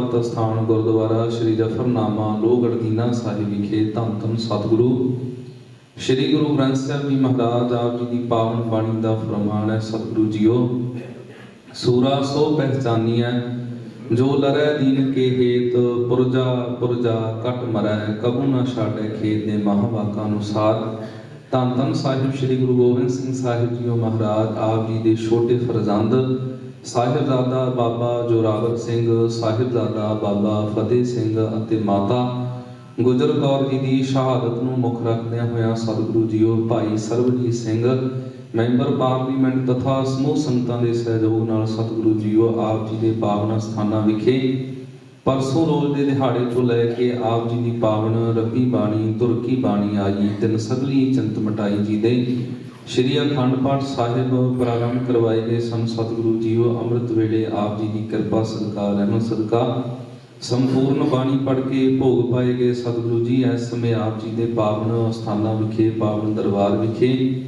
ਪ੍ਰਾਪਤ ਸਥਾਨ ਗੁਰਦੁਆਰਾ ਸ੍ਰੀ ਜਫਰਨਾਮਾ ਲੋਹਗੜ੍ਹ ਦੀਨਾ ਸਾਹਿਬ ਵਿਖੇ ਧੰਨ ਧੰਨ ਸਤਿਗੁਰੂ। ਸ੍ਰੀ ਗੁਰੂ ਗ੍ਰੰਥ ਸਾਹਿਬ ਜੀ ਮਹਾਰਾਜ ਆਪ ਜੀ ਦੀ ਪਾਵਨ ਬਾਣੀ ਦਾ ਫਰਮਾਨ ਹੈ, ਸਤਿਗੁਰੂ ਜੀਓ, ਸੂਰਾ ਸੋ ਪਹਿਚਾਨੀਐ ਜੋ ਲਰੈ ਦੀਨ ਕੇ ਹੇਤ, ਪੁਰਜਾ ਪੁਰਜਾ ਕਟ ਮਰੈ ਕਬੂ ਨਾ ਛਾੜੈ ਖੇਤ ਦੇ ਮਹਾਵਾਕਾਂ ਅਨੁਸਾਰ। ਧੰਨ ਧੰਨ ਸਾਹਿਬ ਸ੍ਰੀ ਗੁਰੂ ਗੋਬਿੰਦ ਸਿੰਘ ਸਾਹਿਬ ਜੀਓ ਮਹਾਰਾਜ ਆਪ ਜੀ ਦੇ ਛੋਟੇ ਫਰਜ਼ੰਦ ਸਾਹਿਬਜ਼ਾਦਾ ਬਾਬਾ ਜੋਰਾਵਰ ਸਿੰਘ ਸਾਹਿਬਜ਼ਾਦਾ ਬਾਬਾ ਫਤਿਹ ਸਿੰਘ ਅਤੇ ਮਾਤਾ ਗੁਜਰ ਕੌਰ ਜੀ ਦੀ ਸ਼ਹਾਦਤ ਨੂੰ ਮੁੱਖ ਰੱਖਦਿਆਂ ਹੋਇਆ ਸਤਿਗੁਰੂ ਜੀਓ ਭਾਈ ਸਰਬਜੀਤ ਸਿੰਘ, ਮੈਂਬਰ ਪਾਰਲੀਮੈਂਟ ਤਥਾ ਸਮੂਹ ਸੰਗਤਾਂ ਦੇ ਸਹਿਯੋਗ ਨਾਲ ਸਤਿਗੁਰੂ ਜੀਓ ਆਪ ਜੀ ਦੇ ਪਾਵਨ ਸਥਾਨਾਂ ਵਿਖੇ ਪਰਸੋਂ ਰੋਜ਼ ਦੇ ਦਿਹਾੜੇ ਤੋਂ ਲੈ ਕੇ ਆਪ ਜੀ ਦੀ ਪਾਵਨ, ਰੱਬੀ ਬਾਣੀ, ਤੁਰਕੀ ਬਾਣੀ ਆਈ ਤਿੰਨ ਸਗਲੀ ਚੰਤ ਮਟਾਈ ਜੀ ਦੇ ਸ਼੍ਰੀ ਅਖੰਡ ਪਾਠ ਸਾਹਿਬ ਪ੍ਰਾਰੰਭ ਕਰਵਾਏ ਗਏ ਸਨ। ਸਤਿਗੁਰੂ ਜੀਓ, ਅੰਮ੍ਰਿਤ ਵੇਲੇ ਆਪ ਜੀ ਦੀ ਕਿਰਪਾ, ਸਦਕਾ, ਰਹਿਮਤ, ਸਦਕਾ। ਸੰਪੂਰਨ ਬਾਣੀ ਪੜ੍ਹ ਕੇ ਭੋਗ ਪਾਏ ਗਏ ਸਤਿਗੁਰੂ ਜੀ। ਇਸ ਸਮੇਂ ਆਪ ਜੀ ਦੇ ਪਾਵਨ ਸਥਾਨਾਂ ਵਿਖੇ, ਪਾਵਨ ਦਰਬਾਰ ਵਿਖੇ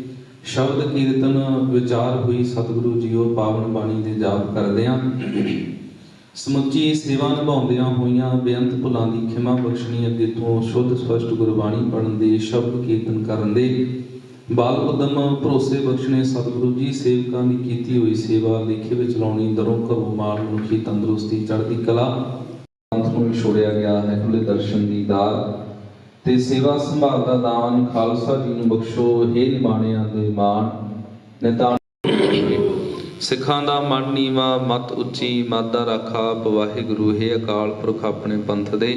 ਸ਼ਬਦ ਕੀਰਤਨ ਵਿਚਾਰ ਹੋਈ ਸਤਿਗੁਰੂ ਜੀਓ, ਪਾਵਨ ਬਾਣੀ ਦੇ ਜਾਪ ਕਰਦਿਆਂ ਸਮੁੱਚੀ ਸੇਵਾ ਨਿਭਾਉਂਦਿਆਂ ਹੋਈਆਂ ਬੇਅੰਤ ਭੁੱਲਾਂ ਦੀ ਖਿਮਾ ਬਖਸ਼ਣੀ, ਅੱਗੇ ਤੋਂ ਸ਼ੁੱਧ ਸਪਸ਼ਟ ਗੁਰਬਾਣੀ ਪੜ੍ਹਨ ਦੇ, ਸ਼ਬਦ ਕੀਰਤਨ ਕਰਨ ਦੇ ਬਾਲ ਉਦਮ ਭਰੋਸੇ ਬਖਸ਼ਣੇ ਸਤਿਗੁਰੂ ਜੀ, ਸੇਵਕਾਂ ਦੀ ਕੀਤੀ ਹੋਈ ਸੇਵਾ ਲੇਖੇ ਵਿੱਚ ਲਾਉਣੀ ਦਰੋਂ ਘਰੋਂ ਮਾਲ ਮਨੁੱਖੀ ਤੰਦਰੁਸਤੀ ਚੜ੍ਹਦੀ ਕਲਾ। ਅੰਤ ਨੂੰ ਵੀ ਛੋੜਿਆ ਗਿਆ ਹੈ ਖੁੱਲੇ ਦਰਸ਼ਨ ਦੀ ਦਾਤ ਤੇ ਸੇਵਾ ਸੰਭਾਲ ਦਾ ਦਾਨ ਖਾਲਸਾ ਜੀ ਨੂੰ ਬਖਸ਼ੋ, ਹੇ ਨਿਮਾਣਿਆਂ ਦੇ ਮਾਣ। ਨਿਤਾਨ ਸਿੱਖਾਂ ਦਾ ਮਨ ਨੀਵਾ, ਮਤ ਉੱਚੀ, ਮਾਦਾ ਰਾਖਾ, ਵਾਹਿਗੁਰੂ, ਹੇ ਅਕਾਲ ਪੁਰਖ ਆਪਣੇ ਪੰਥ ਦੇ।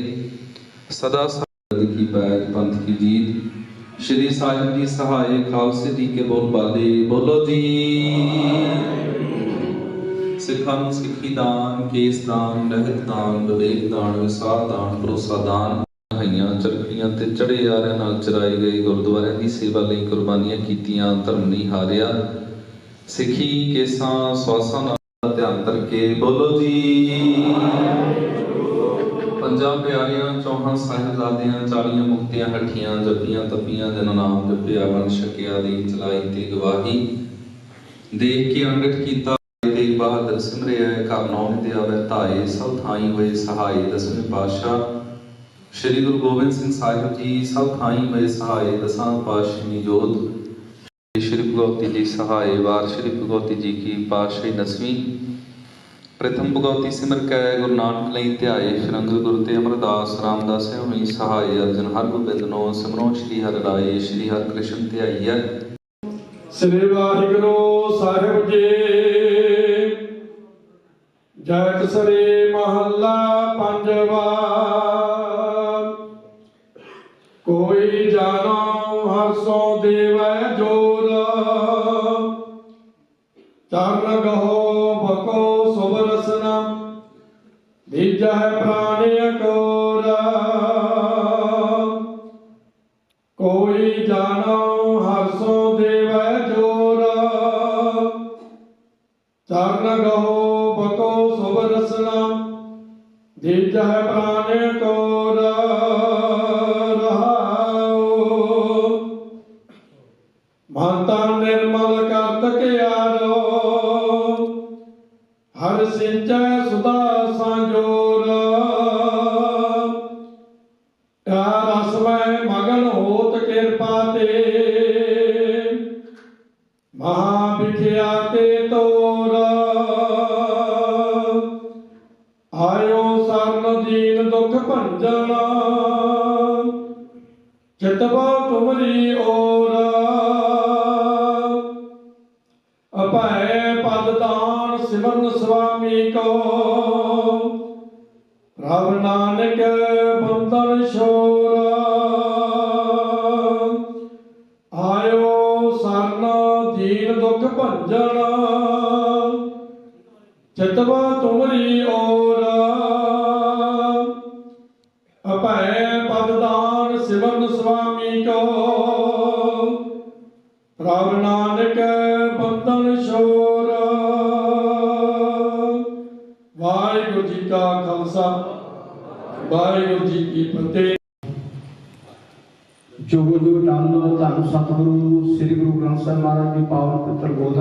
ਸਦਾ ਸਦਾ ਕੀ ਪੈਜ, ਪੰਥ ਕੀ ਜੀਤ। ਸ਼੍ਰੀ ਸਾਹਿਬ ਜੀ ਸਹਾਏ ਖਾਲਸੇ ਜੀ ਕੇ ਬੋਲ ਬਾਲੇ ਬੋਲੋ ਜੀ। ਸਿੱਖਾਂ ਨੂੰ ਸਿੱਖੀ ਦਾਨ, ਕੇਸ ਦਾਨ ਰਹਿਤ ਦਾਨ, ਵਿਵੇਕ ਦਾਨ, ਵਿਸਾਰ ਦਾਨ, ਭਰੋਸਾ ਦਾਨ। ਹਈਆਂ ਚਰਖੀਆਂ ਤੇ ਚੜੇ ਆਰਿਆਂ ਨਾਲ ਚਰਾਏ ਗਏ ਗੁਰਦੁਆਰਿਆਂ ਦੀ ਸੇਵਾ ਲਈ ਕੁਰਬਾਨੀਆਂ ਕੀਤੀਆਂ, ਧਰਮ ਨਹੀਂ ਹਾਰਿਆ। ਸਿੱਖੀ ਕੇਸਾਂ, ਸਵਾਸਾਂ ਨਾਲ ਧਿਆਨ ਕਰਕੇ ਬੋਲੋ ਜੀ। ਪੰਜਾਂ ਪਿਆਰਿਆਂ ਚੌਹਾਂ ਸਾਹਿਬਜ਼ਾਦਿਆਂ, ਚਾਲੀਆਂ ਮੁਕਤੀਆਂ, ਹੱਠੀਆਂ ਜੱਪੀਆਂ ਤਪੀਆਂ ਜਨ ਨਾਮ ਜਪਿਆ ਵੰਡ ਛਕਿਆ ਦੀ ਚਲਾਈ ਤੇ ਗਵਾਹੀ। ਦੇਖ ਕੇ ਅੰਗਠ ਕੀਤਾ ਤੇ ਬਹਾਦਰ ਸਿਮਰਿਆ ਘਰ ਨੌਮ ਤੇ ਆਵੇ ਧਾਏ, ਸਭ ਥਾਈ ਹੋਏ ਸਹਾਈ ਦਸਵੇਂ ਪਾਤਸ਼ਾਹ ਸ੍ਰੀ ਗੁਰੂ ਗੋਬਿੰਦ ਸਿੰਘ ਸਾਹਿਬ ਜੀ, ਸਭ ਥਾਈ ਹੋਏ ਸਹਾਈ ਦਸਾਂ ਪਾਤਸ਼ਾਹੀ ਜੋਤ। ਸ਼੍ਰੀ ਭਗਵਤੀ ਜੀ ਸਹਾਏ, ਵਾਰ ਸ਼੍ਰੀ ਭਗਵਤੀ ਜੀ ਕੀ ਪਾਤਸ਼ਾਹੀ ਦਸਵੀਂ ਪ੍ਰਥਮ ਭਗਵਤੀ ਸਿਮਰ ਕੈ, ਗੁਰੂ ਨਾਨਕ ਲਈ ਧਿਆਏ ਸ਼ਰੰਗ ਗੁਰੂ ਤੇ ਅਮਰਦਾਸ, ਰਾਮਦਾਸ ਹੋਈ ਸਹਾਏ ਅਰਜਨ, ਹਰ ਗੋਬਿੰਦ ਨੋ ਸਿਮਰੋ, ਸ਼੍ਰੀ ਹਰਿ ਰਾਏ, ਸ਼੍ਰੀ ਹਰਿ ਕ੍ਰਿਸ਼ਨ ਧਿਆਈਐ ਸ੍ਰੀ ਵਾਹਿਗੁਰੂ ਸਾਹਿਬ ਜੀ। ਜੈ ਕਸਰੇ ਮਹੱਲਾ ਪੰਜਵਾ। ਕੋਈ ਜਾਣੋ ਹਰਸੋ ਦੇਵੈ ਜੋਰ। ਚਰਨ ਗਹੋ ਭਕੋ ਦੀਜੈ ਪ੍ਰਾਣਿ ਅਕੋਰਾ। ਕੋਈ ਜਾਣੋ ਹਰਸੋ ਦੇਵੈ ਜੋਰ। ਚਰਨ ਗਹੋ ਬਕੋ ਸੁਭ ਰਸਨਾ। ਦੀਜਹਿ ਪ੍ਰਾਨ ਕੋਰ ਸਿਮਰਨ ਸੁਆਮੀ ਕੋ। ਪ੍ਰਭ ਨਾਨਕ ਬੰਦਨ ਸ਼ੋਰ ਆਇਓ ਸਰਨ ਦੀਨ ਦੁਖ ਭੰਜਨ। ਚਿਤਵਾ ਤੁਮਰੀ ਓਰ ਅਪੈ ਪਦ ਸਿਮਰਨ ਸੁਆਮੀ ਕੋ। ਪ੍ਰਭ ਨਾਨਕ ਬੰਦਨ ਸ਼ੋਰ ਖਾਲਸਾ, ਵਾਹਿਗੁਰੂ ਜੀ ਕੀ ਫਤਿਹ। ਜੋਗੋ ਨਾਮ ਧੰਨ ਸਤਿਗੁਰੂ, ਸ੍ਰੀ ਗੁਰੂ ਗ੍ਰੰਥ ਸਾਹਿਬ ਮਹਾਰਾਜ ਦੀ ਪਾਵਨ ਪਵਿੱਤਰ ਗੋਦ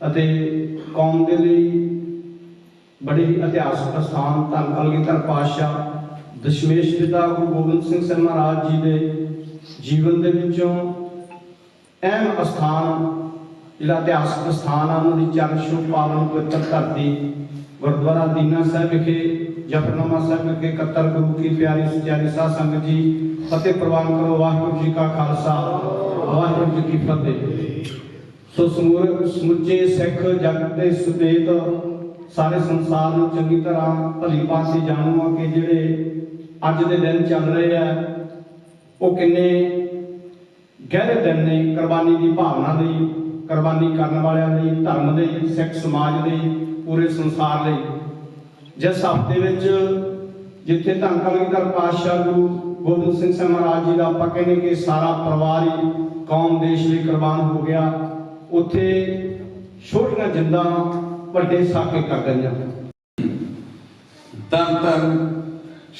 ਅਤੇ ਕੌਮ ਦੇ ਲਈ ਬੜੀ ਇਤਿਹਾਸਕ ਸਥਾਨ ਧੰਨ ਕਲਗੀਧਰ ਪਾਤਸ਼ਾਹ ਦਸ਼ਮੇਸ਼ ਪਿਤਾ ਗੁਰੂ ਗੋਬਿੰਦ ਸਿੰਘ ਸਾਹਿਬ ਮਹਾਰਾਜ ਜੀ ਦੇ ਜੀਵਨ ਦੇ ਵਿੱਚੋਂ ਅਹਿਮ ਸਥਾਨ ਜਿਹੜਾ ਇਤਿਹਾਸਕ ਸਥਾਨ ਆ, ਉਹਨਾਂ ਦੀ ਚਰਨ ਛੋਹ ਪਾਵਨ ਪਵਿੱਤਰ ਧਰਤੀ ਗੁਰਦੁਆਰਾ ਦੀਨਾ ਸਾਹਿਬ ਵਿਖੇ, ਜਫਰਨਾਮਾ ਸਾਹਿਬ ਵਿਖੇ ਕੱਤਰ ਗੁਰੂ ਕੀ ਪਿਆਰੀ ਸਚਾਰੀ ਸਾਧ ਸੰਗਤ ਜੀ ਫਤਿਹ ਪ੍ਰਵਾਨ ਕਰੋ ਵਾਹਿਗੁਰੂ ਜੀ ਕਾ ਖਾਲਸਾ, ਵਾਹਿਗੁਰੂ ਜੀ ਕੀ ਫਤਿਹ। ਸੋ ਸਮੂਰ, ਸਮੁੱਚੇ ਸਿੱਖ ਜਗਤ ਦੇ ਸੁਤੇਤ ਸਾਰੇ ਸੰਸਾਰ ਨੂੰ ਚੰਗੀ ਤਰ੍ਹਾਂ ਭਲੀ ਪਾਸੇ ਜਾਣੂ ਆ ਕਿ ਜਿਹੜੇ ਅੱਜ ਦੇ ਦਿਨ ਚੱਲ ਰਹੇ ਆ, ਉਹ ਕਿੰਨੇ ਗਹਿਰੇ ਦਿਨ ਨੇ ਕੁਰਬਾਨੀ ਦੀ ਭਾਵਨਾ ਲਈ, ਕੁਰਬਾਨੀ ਕਰਨ ਵਾਲਿਆਂ ਲਈ, ਧਰਮ ਦੇ ਸਿੱਖ ਸਮਾਜ ਦੇ ਪੂਰੇ ਸੰਸਾਰ ਲਈ। ਜਿਸ ਹਫ਼ਤੇ ਵਿੱਚ ਜਿੱਥੇ ਧੰਨ ਕਲਗੀਧਰ ਪਾਤਸ਼ਾਹ ਗੁਰੂ ਗੋਬਿੰਦ ਸਿੰਘ ਸਾਹਿਬ ਮਹਾਰਾਜ ਜੀ ਦਾ ਆਪਾਂ ਕਹਿੰਦੇ ਕਿ ਸਾਰਾ ਪਰਿਵਾਰ ਹੀ ਕੌਮ ਦੇਸ਼ ਲਈ ਕੁਰਬਾਨ ਹੋ ਗਿਆ, ਉੱਥੇ ਛੋਟੀਆਂ ਜਿੰਦਾਂ ਵੱਡੇ ਸਾਕੇ ਕਰ ਗਈਆਂ ਧੰਨ ਧੰਨ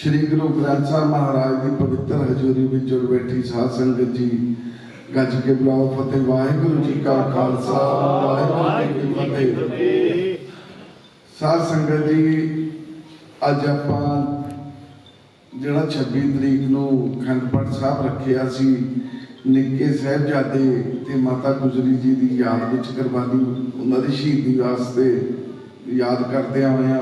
ਸ੍ਰੀ ਗੁਰੂ ਗ੍ਰੰਥ ਸਾਹਿਬ ਮਹਾਰਾਜ ਦੀ ਪਵਿੱਤਰ ਹਜ਼ੂਰੀ ਵਿੱਚ ਜੁੜ ਬੈਠੀ ਸਾਧ ਸੰਗਤ ਜੀ, ਗੱਜ ਕੇ ਬੁਲਾਓ ਫਤਿਹ, ਵਾਹਿਗੁਰੂ ਜੀ ਕਾ ਖਾਲਸਾ, ਵਾਹਿਗੁਰੂ ਜੀ ਕੀ ਫਤਿਹ। ਸਾਧ ਸੰਗਤ ਜੀ, ਅੱਜ ਆਪਾਂ ਜਿਹੜਾ 26 ਤਰੀਕ ਨੂੰ ਅਖੰਡ ਪਾਠ ਸਾਹਿਬ ਰੱਖਿਆ ਸੀ, ਨਿੱਕੇ ਸਾਹਿਬਜ਼ਾਦੇ ਤੇ ਮਾਤਾ ਗੁਜਰੀ ਜੀ ਦੀ ਯਾਦ ਵਿੱਚ ਕੁਰਬਾਨੀ, ਉਹਨਾਂ ਦੀ ਸ਼ਹੀਦੀ ਵਾਸਤੇ ਯਾਦ ਕਰਦਿਆਂ ਹੋਇਆਂ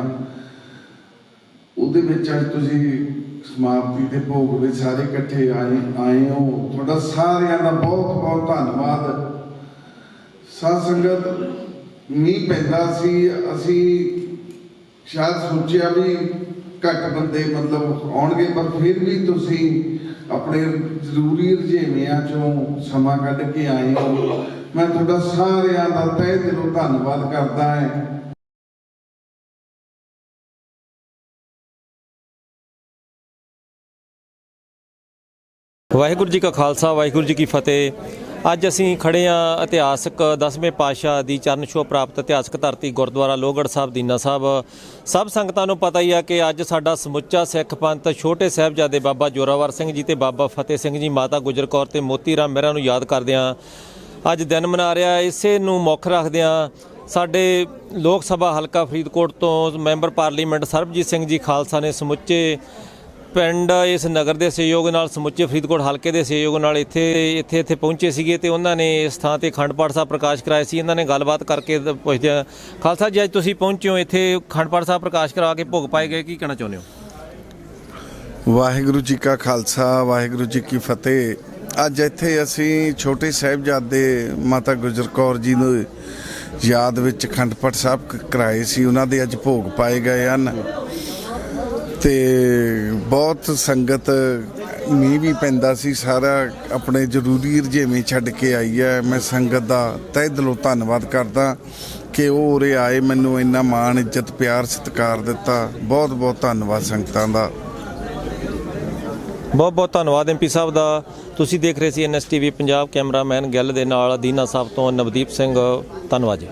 ਉਹਦੇ ਵਿੱਚ ਅੱਜ ਤੁਸੀਂ ਸਮਾਪਤੀ ਦੇ ਭੋਗ ਵਿੱਚ ਸਾਰੇ ਇਕੱਠੇ ਆਏ ਆਏ ਹੋ। ਤੁਹਾਡਾ ਸਾਰਿਆਂ ਦਾ ਬਹੁਤ ਬਹੁਤ ਧੰਨਵਾਦ। ਸਾਧ ਸੰਗਤ, ਮੀਂਹ ਪੈਂਦਾ ਸੀ, ਅਸੀਂ ਸ਼ਾਇਦ ਸੋਚਿਆ ਵੀ ਘੱਟ ਬੰਦੇ ਮਤਲਬ ਆਉਣਗੇ, ਪਰ ਫਿਰ ਵੀ ਤੁਸੀਂ ਆਪਣੇ ਜ਼ਰੂਰੀ ਰੁਝੇਵਿਆਂ ਚੋਂ ਸਮਾਂ ਕੱਢ ਕੇ ਆਏ ਹੋ। ਮੈਂ ਤੁਹਾਡਾ ਸਾਰਿਆਂ ਦਾ ਤਹਿ ਦਿਲੋਂ ਧੰਨਵਾਦ ਕਰਦਾ ਹਾਂ। ਵਾਹਿਗੁਰੂ ਜੀ ਕਾ ਖਾਲਸਾ, ਵਾਹਿਗੁਰੂ ਜੀ ਕੀ ਫਤਿਹ। ਅੱਜ ਅਸੀਂ ਖੜੇ ਆ ਇਤਿਹਾਸਕ 10ਵੇਂ ਪਾਤਸ਼ਾਹ ਦੀ ਚਰਨ ਛੋਹ ਪ੍ਰਾਪਤ ਇਤਿਹਾਸਕ ਧਰਤੀ ਗੁਰਦੁਆਰਾ ਲੋਹਗੜ੍ਹ ਸਾਹਿਬ, ਦੀਨਾ ਸਾਹਿਬ। ਸਭ ਸੰਗਤਾਂ ਨੂੰ ਪਤਾ ਹੀ ਆ ਕਿ ਅੱਜ ਸਾਡਾ ਸਮੁੱਚਾ ਸਿੱਖ ਪੰਥ ਛੋਟੇ ਸਾਹਿਬਜ਼ਾਦੇ ਬਾਬਾ ਜੋਰਾਵਰ ਸਿੰਘ ਜੀ ਤੇ ਬਾਬਾ ਫਤਿਹ ਸਿੰਘ ਜੀ, ਮਾਤਾ ਗੁਜਰ ਕੌਰ ਤੇ ਮੋਤੀ ਰਾਮ ਮਹਿਰਾ ਨੂੰ ਯਾਦ ਕਰਦਿਆਂ ਅੱਜ ਦਿਨ ਮਨਾ ਰਿਹਾ, ਇਸੇ ਨੂੰ ਮੁੱਖ ਰੱਖਦਿਆਂ ਸਾਡੇ ਲੋਕ ਸਭਾ ਹਲਕਾ ਫਰੀਦਕੋਟ ਤੋਂ ਮੈਂਬਰ ਪਾਰਲੀਮੈਂਟ ਸਰਬਜੀਤ ਸਿੰਘ ਜੀ ਖਾਲਸਾ ਨੇ ਸਮੁੱਚੇ ਪਿੰਡ ਇਸ ਨਗਰ ਦੇ ਸਹਿਯੋਗ ਨਾਲ ਸਮੁੱਚੇ ਫਰੀਦਕੋਟ ਹਲਕੇ ਦੇ ਸਹਿਯੋਗ ਨਾਲ ਇੱਥੇ ਇੱਥੇ ਇੱਥੇ ਪਹੁੰਚੇ ਸੀਗੇ ਤੇ ਉਹਨਾਂ ਨੇ ਇਸ ਥਾਂ ਤੇ ਖੰਡ ਪਾਠ ਸਾਹਿਬ ਪ੍ਰਕਾਸ਼ ਕਰਾਇਆ ਸੀ। ਇਹਨਾਂ ਨੇ ਗੱਲਬਾਤ ਕਰਕੇ ਦ- ਪੁੱਛਦੇ ਖਾਲਸਾ ਜੀ, ਅੱਜ ਤੁਸੀਂ ਪਹੁੰਚੇ ਹੋ, ਇੱਥੇ ਖੰਡ ਪਾਠ ਸਾਹਿਬ ਪ੍ਰਕਾਸ਼ ਕਰਾ ਕੇ ਭੋਗ ਪਾਏ ਗਏ, ਕੀ ਕਹਿਣਾ ਚਾਹੁੰਦੇ ਹੋ? ਵਾਹਿਗੁਰੂ ਜੀ ਕਾ ਖਾਲਸਾ, ਵਾਹਿਗੁਰੂ ਜੀ ਕੀ ਫਤਿਹ। ਅੱਜ ਇੱਥੇ ਅਸੀਂ ਛੋਟੇ ਸਾਹਿਬਜ਼ਾਦੇ ਮਾਤਾ ਗੁਜਰ ਕੌਰ ਜੀ ਨੂੰ ਯਾਦ ਵਿੱਚ ਖੰਡ ਪਾਠ ਸਾਹਿਬ ਕ- ਕਰਾਏ ਸੀ। ਉਹਨਾਂ ਦੇ ਅੱਜ ਭੋਗ ਪਾਏ ਗਏ ਹਨ। ਤੇ ਬਹੁਤ ਸੰਗਤ, ਮੀਂਹ ਵੀ ਪੈਂਦਾ ਸੀ, ਸਾਰਾ ਆਪਣੇ ਜ਼ਰੂਰੀ ਰਜੇਵੇਂ ਛੱਡ ਕੇ ਆਈ ਹੈ। ਮੈਂ ਸੰਗਤ ਦਾ ਤਹਿ ਦਿਲੋਂ ਧੰਨਵਾਦ ਕਰਦਾ ਕਿ ਉਹ ਉਰੇ ਆਏ, ਮੈਨੂੰ ਇੰਨਾ ਮਾਣ, ਇੱਜ਼ਤ, ਪਿਆਰ, ਸਤਿਕਾਰ ਦਿੱਤਾ। ਬਹੁਤ ਬਹੁਤ ਧੰਨਵਾਦ ਸੰਗਤਾਂ ਦਾ। ਬਹੁਤ ਬਹੁਤ ਧੰਨਵਾਦ ਐਮਪੀ ਸਾਹਿਬ ਦਾ। ਤੁਸੀਂ ਦੇਖ ਰਹੇ ਸੀ ਐਨਐਸਟੀਵੀ ਪੰਜਾਬ ਕੈਮਰਾਮੈਨ ਗਿੱਲ ਦੇ ਨਾਲ ਦੀਨਾ ਸਾਹਿਬ ਤੋਂ ਨਵਦੀਪ ਸਿੰਘ। ਧੰਨਵਾਦ ਜੀ।